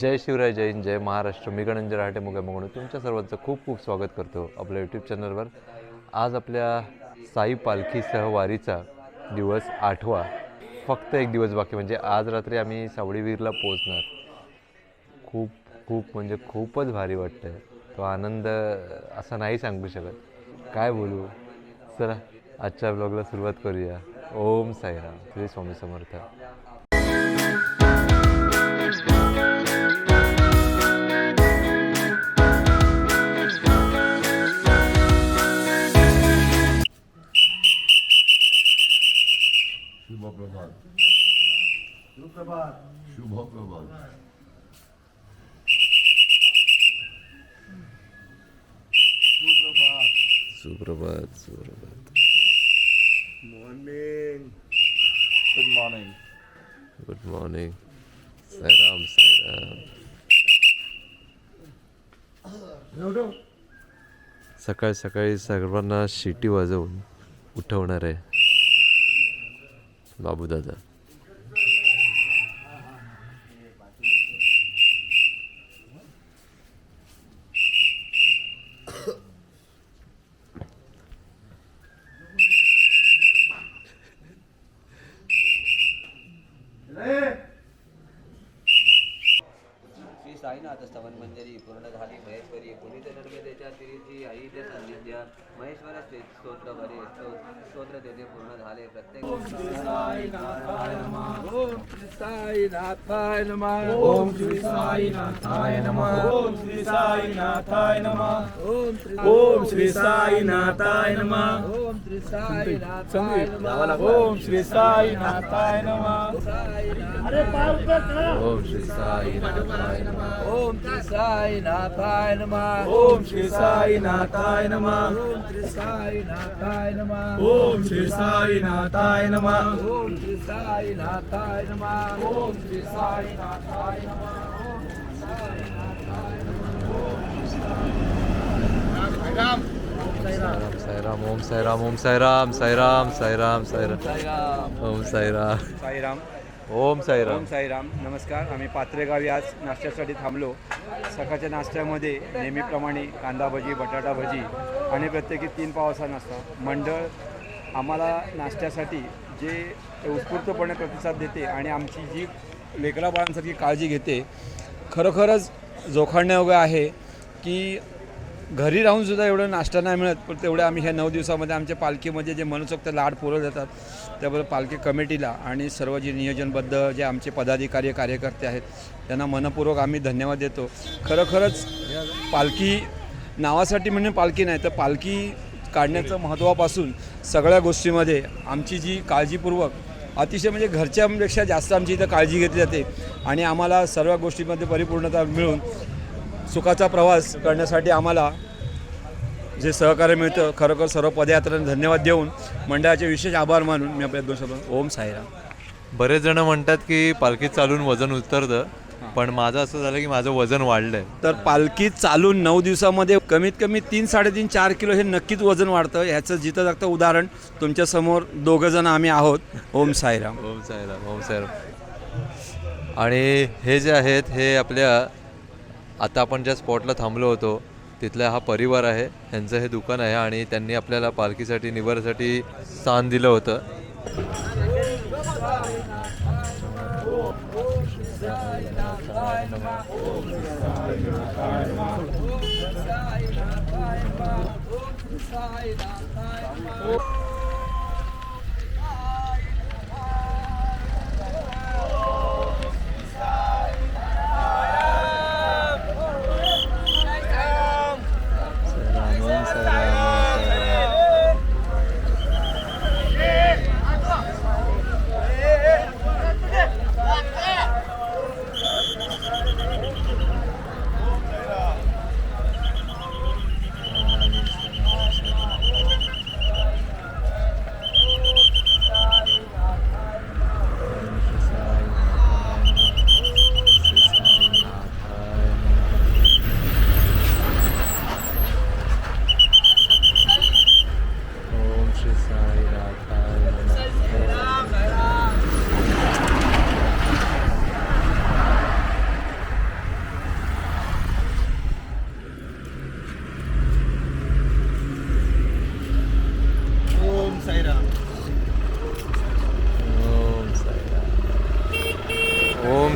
जय शिवराय जय हिंद जय महाराष्ट्र. मी गणंजय राहटे मुगा तुमच्या सर्वांचं खूप खूप स्वागत करतो आपल्या यूट्यूब चॅनलवर आज आपल्या साई पालखीसह वारीचा दिवस आठवा. फक्त एक दिवस बाकी म्हणजे आज रात्री आम्ही सावळीवीरला पोचणार खूप खूप म्हणजे खूपच भारी वाटतं आहे तो आनंद असा नाही सांगू शकत. काय बोलू? चला आजच्या ब्लॉगला सुरुवात करूया. ओम साईराम. श्री स्वामी समर्थ. शुभ प्रभात. सुप्रभात. सुप्रभात morning good morning good morning Sairam Sairam सकाळी सकाळी सर्वांना शिटी वाजवून उठवणार आहे. बाबूदादा. श्री साईनाथ स्तवन मंजरी पूर्ण झाली. महेश्वरी पुनीत नर्मदेच्या तिरीची आई ते संधिद्या महेश्वर स्तोत्र स्तो- स्तोत्र तेथे पूर्ण झाले. प्रत्येक ओम श्री साईनाथाय नमः. ओम श्री साईनाथाय नमः. ओम श्री साईनाथाय नमः. ओम श्री साईनाथाय नमः. ओम श्री ओम श्री साईनाथाय नमः. ओम श्री साईनाथाय नमः ओम श्री साईनाथाय नमः. अरे ओम श्री साईनाथाय नमः. ओम श्री साईनाथाय नमः. ओम श्री साईनाथाय नमः. ओम श्री साईनाथाय नमः. ओम श्री साईनाथाय नमः. ओम श्री साईनाथाय नमः. ओम श्री साईनाथाय नमः साईराम साईराम ओम साईराम ओम साईराम साईराम साईराम. साईराम. ओम साईराम. साईराम. ओम साईराम. ओम साईराम. नमस्कार. आम्ही पात्रेगावी आज नाश्त्यासाठी थांबलो. सकाळच्या नाश्त्यामध्ये नेहमीप्रमाणे कांदा भजी बटाटा भजी आणि प्रत्येकी तीन पावाचा नाश्ता. मंडळ आम्हाला नाश्त्यासाठी जे उत्स्फूर्तपणे प्रतिसाद देते आणि आमची जी लेकरा बाळांसारखी काळजी घेते खरोखरच जोखाडण्यायोग्य आहे की घरी राहून सुद्धा एवढं नाश्ता नाही मिळत पण तेवढं आम्ही ह्या नऊ दिवसामध्ये आमच्या पालखीमध्ये जे मनसोक्त लाड पुरवले जातात त्याबद्दल पालखी कमिटीला आणि सर्व जे नियोजनबद्ध जे आमचे पदाधिकारी कार्यकर्ते आहेत त्यांना मनपूर्वक आम्ही धन्यवाद देतो. खरोखरच पालखी नावासाठी म्हणजे पालखी नाही तर पालखी काढण्याचं महत्त्वापासून सगळ्या गोष्टीमध्ये आमची जी काळजीपूर्वक अतिशय म्हणजे घरच्यांपेक्षा जास्त आमची इथं काळजी घेतली जाते आणि आम्हाला सर्व गोष्टींमध्ये परिपूर्णता मिळून सुखाचा प्रवास करण्यासाठी आम्हाला जे सहकार्य मिळतं खरोखर सर्व पदयात्र्यांना धन्यवाद देऊन मंडळाचे विशेष आभार मानून मी आपल्या दोन शब्द ओम साईराम. बरेच जण म्हणतात की पालखीत चालून वजन उतरतं पण माझं असं झालं की माझं वजन वाढलंय. तर पालखी चालून नऊ दिवसामध्ये कमीत कमी तीन साडेतीन चार किलो हे नक्कीच वजन वाढतं. ह्याचं जिथं जागतं उदाहरण तुमच्यासमोर दोघं जण आम्ही आहोत. ओम साईराम. ओम साईराम ओम साईराम. आणि हे जे आहेत हे आपल्या आता आपण ज्या स्पॉटला थांबलो होतो तिथला हा परिवार आहे यांचं हे दुकान आहे आणि त्यांनी आपल्याला पालखीसाठी निवारासाठी स्थान दिलं होतं.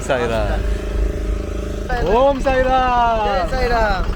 Sairam. Om Sairam. Jai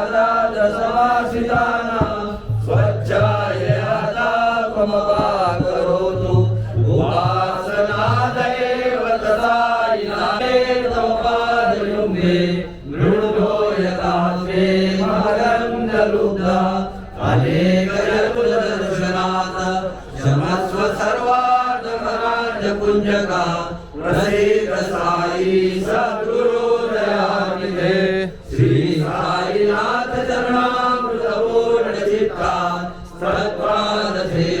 ಸಿದ್ಧ ಪ್ರಾಣ ದೇವ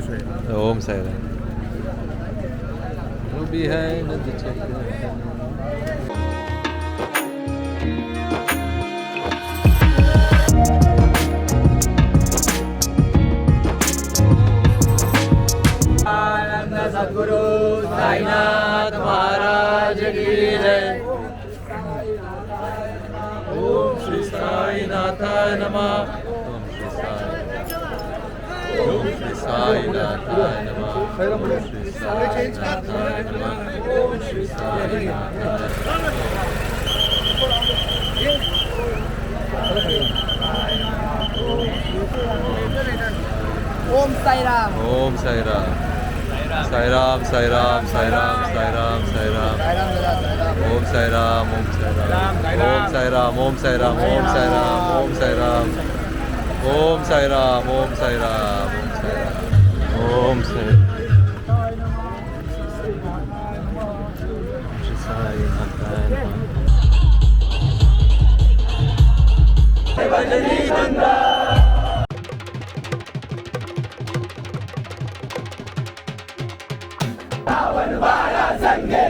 stage name? The Home Sailor. We'll be home at the check Sadhguru Sainath Maharaj Ki Jai साईनाथाय नमः ओम श्री साईनाथाय नमः ओम श्री साईनाथाय ओम साईराम ओम साईराम साईराम साईराम. साईराम साईराम साईराम. ओम साईराम ओम साईराम. ओम साईराम ओम साईराम ओम साईराम ओम साईराम. ओम साईराम ओम Sairam. I'm Sai Bhajani Banda. Pawan Vara Sange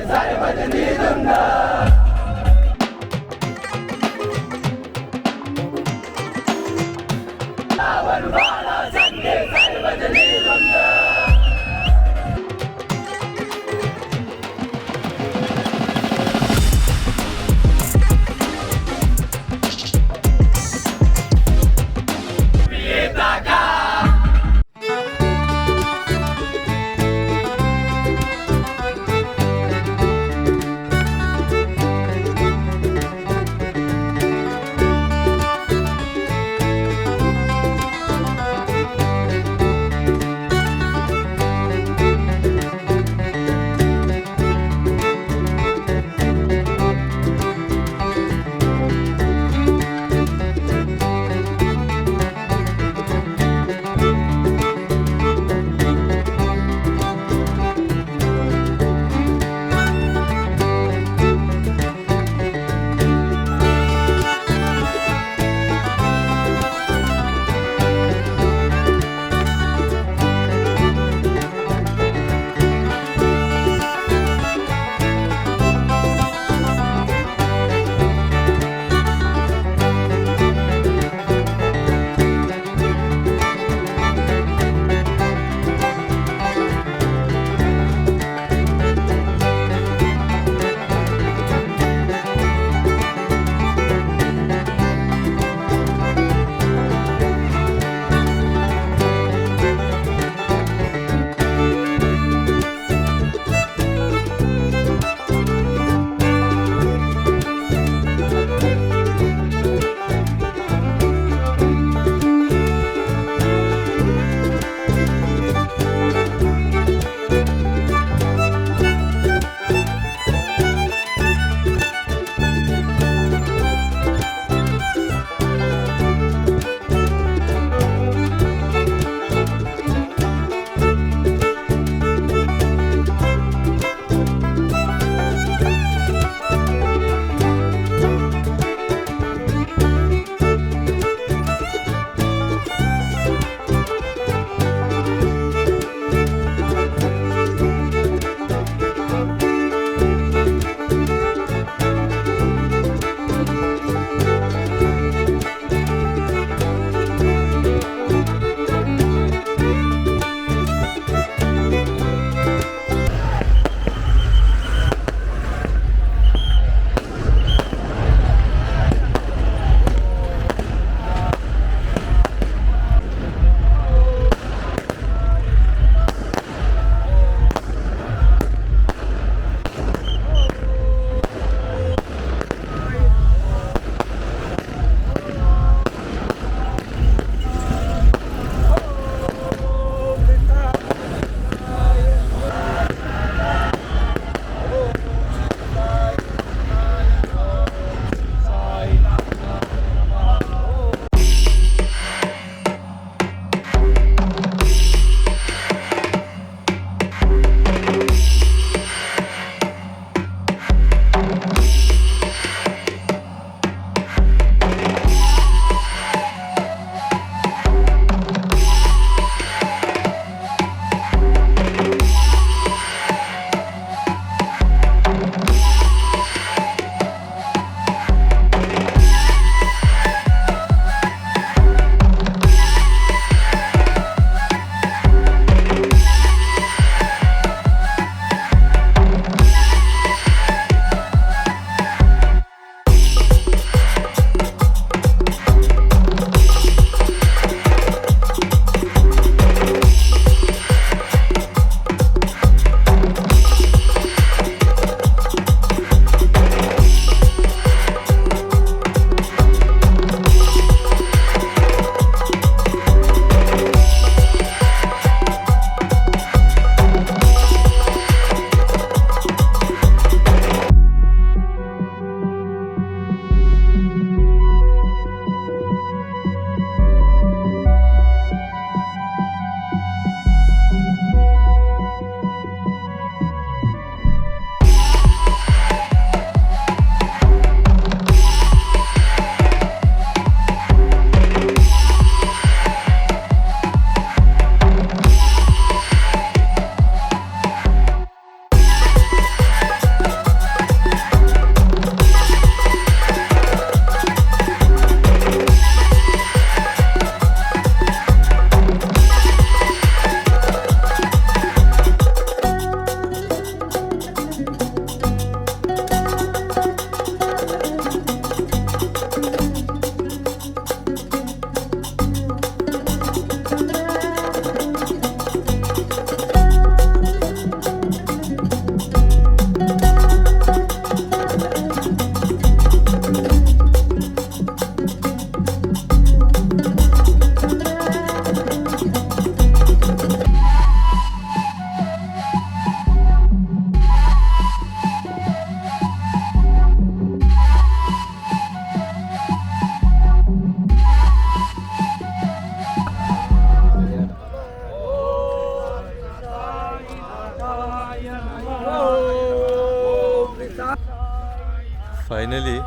finally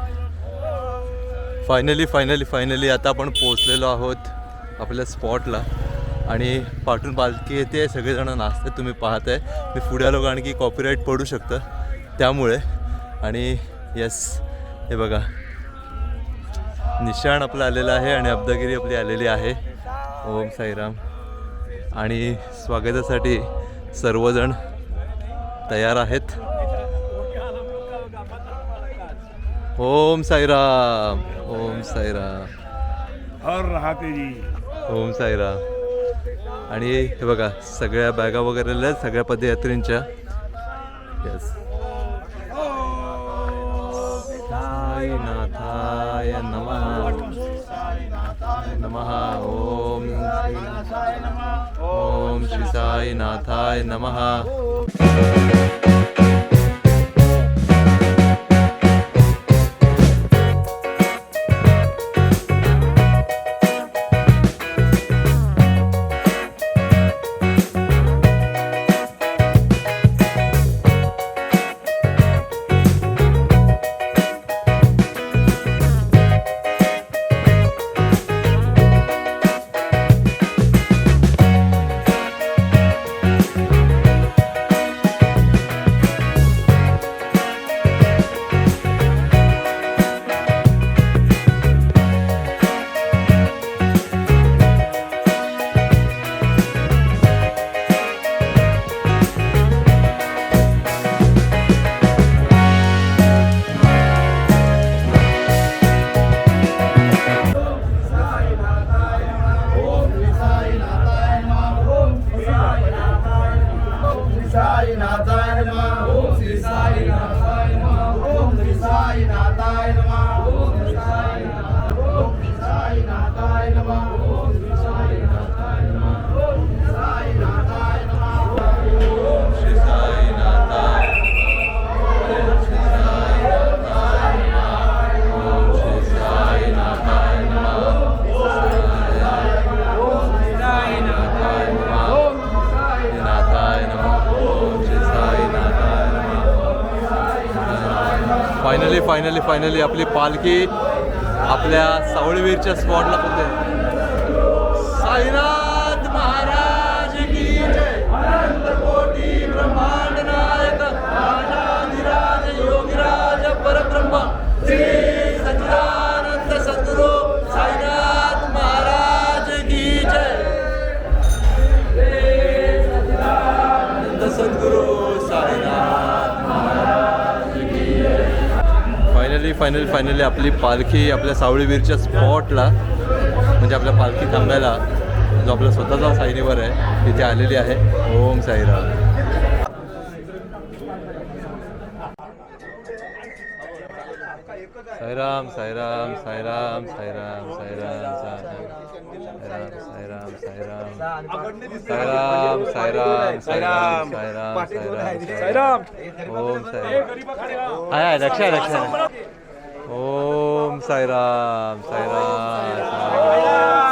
finally finally finally आता आपण पोचलेलो आहोत आपल्या स्पॉटला आणि पाठून पालखी येते सगळेजण नाचतात तुम्ही पाहताय. मी पुढे आलो कारण की कॉपीराईट पडू शकतं. त्यामुळे आणि येस हे बघा. निशाण आपलं आलेलं आहे आणि अब्दागिरी आपली आलेली आहे. ओम साईराम. आणि स्वागतासाठी सर्वजण तयार आहेत. ओम साईराम ओम साईराम. हर राहते जी. ओम साईराम. आणि हे बघा सगळ्या बॅगा वगैरे सगळ्या पदयात्रींच्या. येस साईनाथाय नमः. नमः. ओम ओम श्री साईनाथाय नमः. फायनली फायनली आपली पालखी आपल्या सावळवीरच्या स्पॉटला पोहोचते Sainath Maharaj! Finally finally finally आपली पालखी आपल्या सावळीवीरच्या स्पॉटला म्हणजे आपल्या पालखी थांबायला जो आपला स्वतःचा साईनीवर आहे तिथे आलेली आहे ओम साईराम साईराम साईराम साईराम साईराम साईराम साईराम साईराम साईराम साईराम साईराम साईराम साईराम साईराम ओम साईराम आहे आहे ओम साईराम साईराम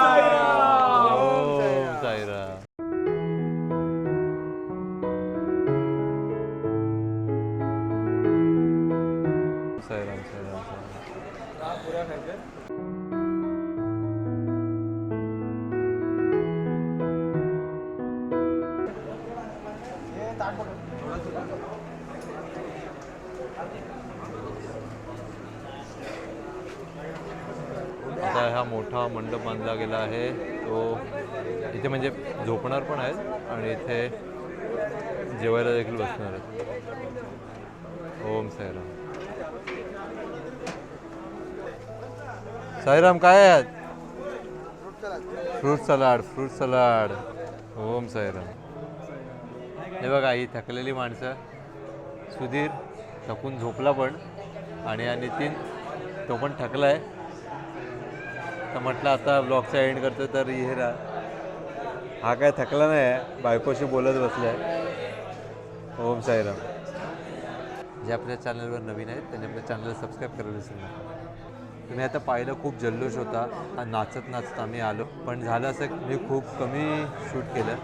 आता हा मोठा मंडप बांधला गेला आहे. तो इथे म्हणजे झोपणार पण आहेत आणि इथे जेवायला देखील बसणार आहेत. ओम साईराम. साईराम काय आहेत? Fruit salad fruit salad. ओम साईराम. हे बघा ही थकलेली माणसं. सुधीर थकून झोपला पण आणि या नितीन तो पण थकला आहे तर म्हटलं आता ब्लॉगचा एंड करतो तर हे रा. हा काय थकला नाही आहे बायकोशी बोलत बसलाय. ओम साईराम. जे आपल्या चॅनलवर नवीन आहेत त्यांनी आपल्या चॅनलला सबस्क्राईब करायला विसरू नका. तुम्ही आता पाहिलं खूप जल्लोष होता. हा नाचत नाचत आम्ही आलो. पण झालं असं मी खूप कमी शूट केलं.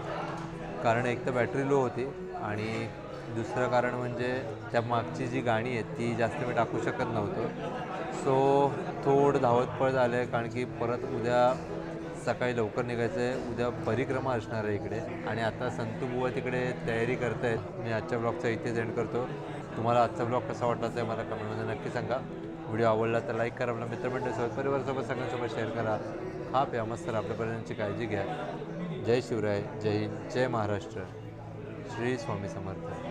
कारण एक तर बॅटरी लो होती. आणि दुसरं कारण म्हणजे त्या मागची जी गाणी आहेत ती जास्त मी टाकू शकत नव्हतो. सो थोडं धावतपळ झालं आहे कारण की परत उद्या सकाळी लवकर निघायचं आहे उद्या परिक्रमा असणार आहे इकडे. आणि आता संतू बुवा तिकडे तयारी करत आहेत मी आजच्या ब्लॉगचा इथेच एंड करतो. तुम्हाला आजचा ब्लॉग कसा वाटला ते मला कमेंटमध्ये नक्की सांगा. व्हिडिओ आवडला तर लाईक करा. आपल्या मित्रमंडळीसोबत परिवारासोबत सगळ्यांसोबत शेअर करा. हा प्या मस्त आपल्यापर्यंतची काळजी घ्या. जय शिवराय. जय हिंद. जय महाराष्ट्र. श्री स्वामी समर्थ.